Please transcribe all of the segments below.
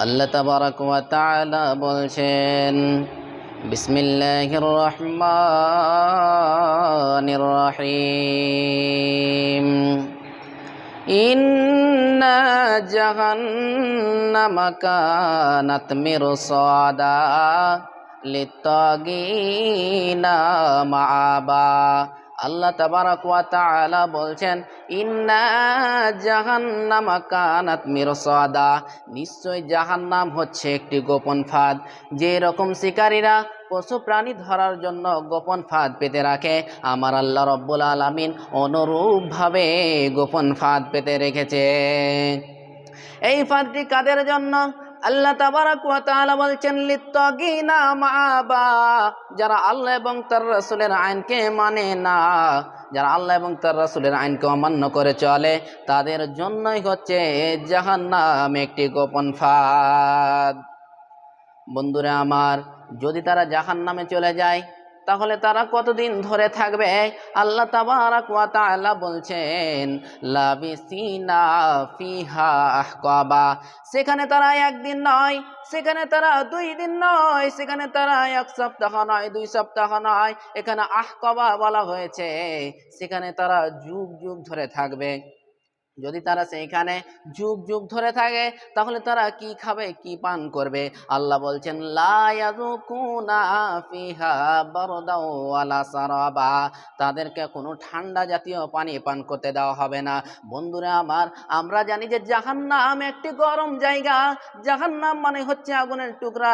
আল্লাহ তাবারাক ওয়া তাআলা বলছেন বিসমিল্লাহির রহমানির রহিম। ইন্না জাহান্নামা কানাত মিরসাদা লিত্তাগিনা মাআবা আল্লাহ তাবারাক ওয়া তাআলা বলছেন, ইন্না জাহান্নামা কানাত মিরসাদা। নিশ্চয় জাহান্নাম হচ্ছে একটি গোপন ফাঁদ। যে রকম শিকারীরা পশু প্রাণী ধরার জন্য গোপন ফাঁদ পেতে রাখে, আমার আল্লাহ রব্বুল আলামিন অনুরূপভাবে গোপন ফাঁদ পেতে রেখেছে। এই ফাঁদটি কাদের জন্য? আল্লাহ তাবারাক ওয়া তাআলা বলছেন, লিত্তাগিনা মাআবা যারা আল্লাহ এবং তার রাসূলের আইনকে মানে না। যারা আল্লাহ এবং তার রাসূলের আইনকে অমান্য করে চলে, তাদের জন্যই হচ্ছে জাহান্নাম একটি গোপন ফাঁদ। বন্ধুরা আমার, যদি তারা জাহান্নামে চলে যায় তাহলে তারা কতদিন ধরে থাকবে? আল্লাহ তাবারাক ওয়া তাআলা বলছেন, লাবিসিনা সেখানে তারা একদিন নয়, সেখানে তারা দুই দিন নয়, সেখানে তারা এক সপ্তাহ নয়, দুই সপ্তাহ নয়। এখানে আহকাবা বলা হয়েছে, সেখানে তারা যুগ যুগ ধরে থাকবে। যদি তারা সেইখানে যুগ যুগ ধরে থাকে, তাহলে তারা কি খাবে? কি পান করবে? আল্লাহ বলছেন সারাবা। তাদেরকে কোনো ঠান্ডা জাতীয় পানি পান করতে দেওয়া হবে না। বন্ধুরা আমার, আমরা জানি যে জাহান্নাম একটি গরম জায়গা। জাহান্নাম মানে হচ্ছে আগুনের টুকরা।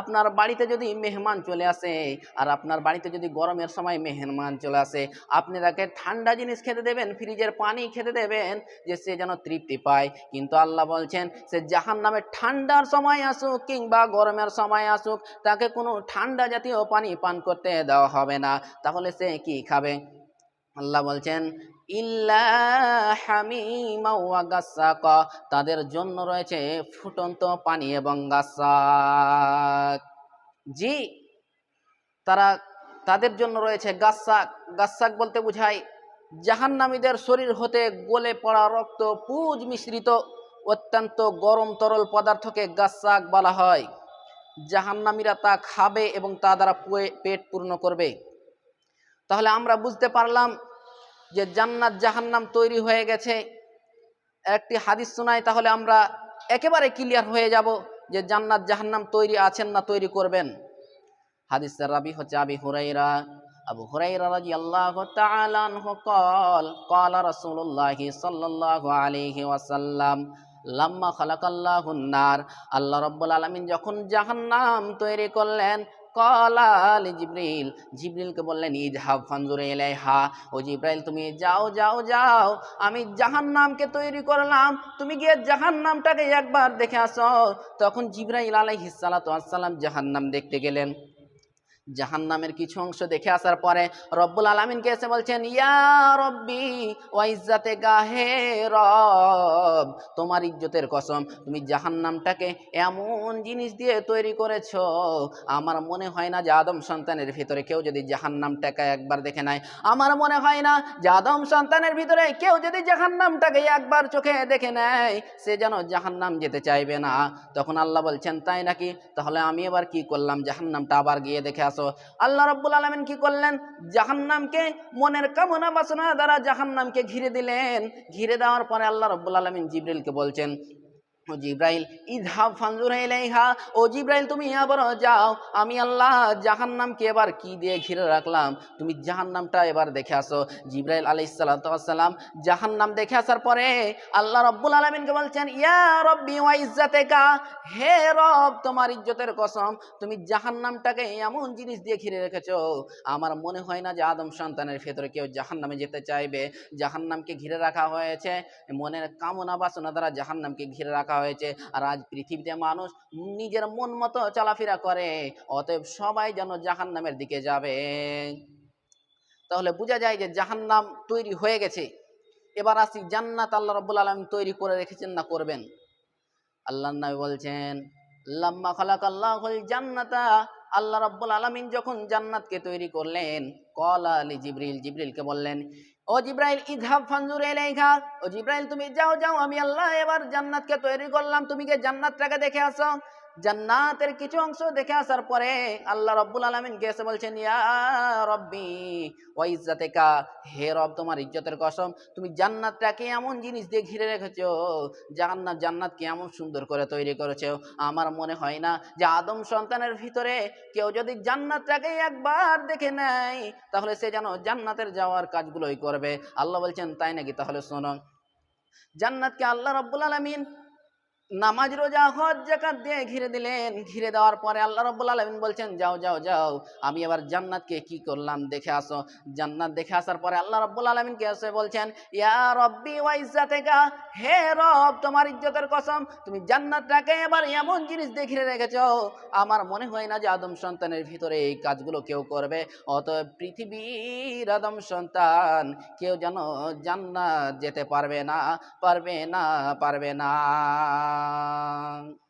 আপনার বাড়িতে যদি মেহমান চলে আসে, আর আপনার বাড়িতে যদি গরমের সময় মেহমান চলে আসে, আপনি তাকে ঠান্ডা জিনিস খেতে দেবেন, ফ্রিজের পানি খেতে দেবেন যে সে যেন তৃপ্তি পায়। কিন্তু আল্লাহ বলছেন, সে জাহান নামে ঠান্ডার সময় আসুক কিংবা গরমের সময় আসুক, তাকে কোনো ঠান্ডা জাতীয় পানি পান করতে দেওয়া হবে না। তাহলে সে কি খাবে? আল্লাহ বলছেন তাদের জন্য রয়েছে ফুটন্ত পানি এবং গাসাক। জি, তারা, তাদের জন্য রয়েছে গাসাক। গাসাক বলতে বোঝায় জাহান্নামীদের শরীর হতে গলে পড়া রক্ত পুজ মিশ্রিত, অত্যন্ত গরম তরল পদার্থকে গাসাক বলা হয়। জাহান্নামীরা তা খাবে এবং তা দ্বারা পেট পূর্ণ করবে। তাহলে আমরা বুঝতে পারলাম যে জান্নাত জাহান্নাম তৈরি হয়ে গেছে। একটি হাদিস শোনায় তাহলে আমরা একেবারে ক্লিয়ার হয়ে যাব যে জান্নাত জাহান্নাম তৈরি আছেন না তৈরি করবেন। হাদিসের রাবি হচ্ছে আবি হুরাইরা আবু হুরাইরা রাদিয়াল্লাহু তাআলা আনহু قال قال رسول الله صلى الله عليه وسلم লাম্মা খালাকাল্লাহুন নার আল্লাহ রাব্বুল আলামিন যখন জাহান্নাম তৈরি করলেন কলা আলি জিব্রিল জিব্রিলকে বললেন ইজহাব ফানজুর ইলাইহা ও জিব্রাইল তুমি যাও যাও যাও আমি জাহান্নামকে তৈরি করলাম তুমি গিয়ে জাহান্নামটাকে একবার দেখে আসো তখন জিব্রাইল আলাইহিস সালাতু ওয়াসসালাম জাহান্নাম দেখতে গেলেন জাহান্নামের কিছু অংশ দেখে আসার পরে রব্বুল আলমিনকে এসে বলছেন, ইয়া রব্বি, ও ইজ্জাতে গাহে রব, তোমার ইজ্জতের কসম, তুমি জাহান্নামটাকে এমন জিনিস দিয়ে তৈরি করেছ, আমার মনে হয় না যে আদম সন্তানের ভিতরে কেউ যদি জাহান্নামটাকে একবার দেখে নেয়। আমার মনে হয় না যে আদম সন্তানের ভিতরে কেউ যদি জাহান্নামটাকে একবার চোখে দেখে নেয়, সে যেন জাহান্নাম যেতে চাইবে না। তখন আল্লাহ বলছেন, তাই নাকি? তাহলে আমি এবার কি করলাম? জাহান্নামটা আবার গিয়ে দেখে আসো। আল্লাহ রব্বুল আলমিন কি করলেন? জাহান্নামকে মনের কামনা বাসনা দ্বারা জাহান্নামকে ঘিরে দিলেন। ঘিরে দেওয়ার পরে আল্লাহ রব্বুল আলমিন জিবরিলকে বলছেন ও জিব্রাইল ইজহাব ফানজুর ইলাইহা ও জিব্রাইল, তুমি আবার যাও। আমি আল্লাহ জাহান্নামকে এবার কি দিয়ে ঘিরে রাখলাম? তুমি জাহান্নামটা এবার দেখে আসো। জিব্রাইল আলাইহিস সালাম জাহান্নাম দেখে আসার পরে আল্লাহ রব্বুল আলামিনকে বলছেন, ইয়া রব্বি, ওয়া ইজ্জাতিকা, হে রব, তোমার ইজ্জতের কসম, তুমি জাহান্নামটাকে এমন জিনিস দিয়ে ঘিরে রেখেছো। আমার মনে হয় না যে আদম সন্তানের ভেতরে কেউ জাহান্নামে যেতে চাইবে। জাহান্নামকে ঘিরে রাখা হয়েছে। মনের কামনা বাসনা দ্বারা জাহান্নামকে ঘিরে রাখা হয়েছে। আর আজ পৃথিবীতে মানুষ নিজের মন মতো চলাফেরা করে, অতএব সবাই যেন জাহান্নামের দিকে যাবে। তাহলে বোঝা যায় যে জাহান্নাম তৈরি হয়ে গেছে। এবার আসি, জান্নাত আল্লাহ রব্বুল আলম তৈরি করে রেখেছেন না করবেন? আল্লাহ নবী বলছেন, লাম্মা খালাক আল্লাহ জান্নাতা। আল্লাহ রাব্বুল আলামিন যখন জান্নাতকে তৈরি করলেন কলা আলী জিব্রিল, জিব্রিলকে বললেন, ও জিব্রাইল ইদহাব ফানজুর এলাইহা ও জিব্রাইল, তুমি যাও যাও, আমি আল্লাহ এবার জান্নাতকে তৈরি করলাম। তুমি কি জান্নাতটাকে দেখে আসো? জান্নাতের কিছু অংশ দেখে আসার পরে আল্লাহ রব্বুল আলমিন গেছে বলছেন, ইয়া রব্বি, ও ইজ্জাতেকা, হে রব, তোমার ইজ্জতের কসম, তুমি জান্নাতটাকে এমন জিনিস দিয়ে ঘিরে রেখেছ জান্নাত জান্নাতকে এমন সুন্দর করে তৈরি করেছ। আমার মনে হয় না যে আদম সন্তানের ভিতরে কেউ যদি জান্নাতটাকে একবার দেখে নেয়, তাহলে সে যেন জান্নাতের যাওয়ার কাজগুলোই করবে। আল্লাহ বলছেন, তাই নাকি? তাহলে শোনো, জান্নাতকে আল্লাহ রব্বুল আলমিন নামাজ রোজা হজ, জাকাত দিয়ে ঘিরে দিলেন। ঘিরে দেওয়ার পরে আল্লাহ রব্বুল আলমিন বলছেন, যাও যাও যাও, আমি এবার জান্নাতকে কি করলাম দেখে আসো। জান্নাত দেখে আসার পরে আল্লাহ রব্বুল আলমিনকে এসে বলছেন, ইয়া রব্বি ওয়া ইজ্জাতেকা হে রব, তোমার ইজ্জতের কসম, তুমি জান্নাতটাকে এবার এমন জিনিস দিয়ে ঘিরে রেখেছো। আমার মনে হয় না যে আদম সন্তানের ভিতরে এই কাজগুলো কেউ করবে, অতএব পৃথিবীর আদম সন্তান কেউ যেন জান্নাত যেতে পারবে না পারবে না পারবে না। ーん。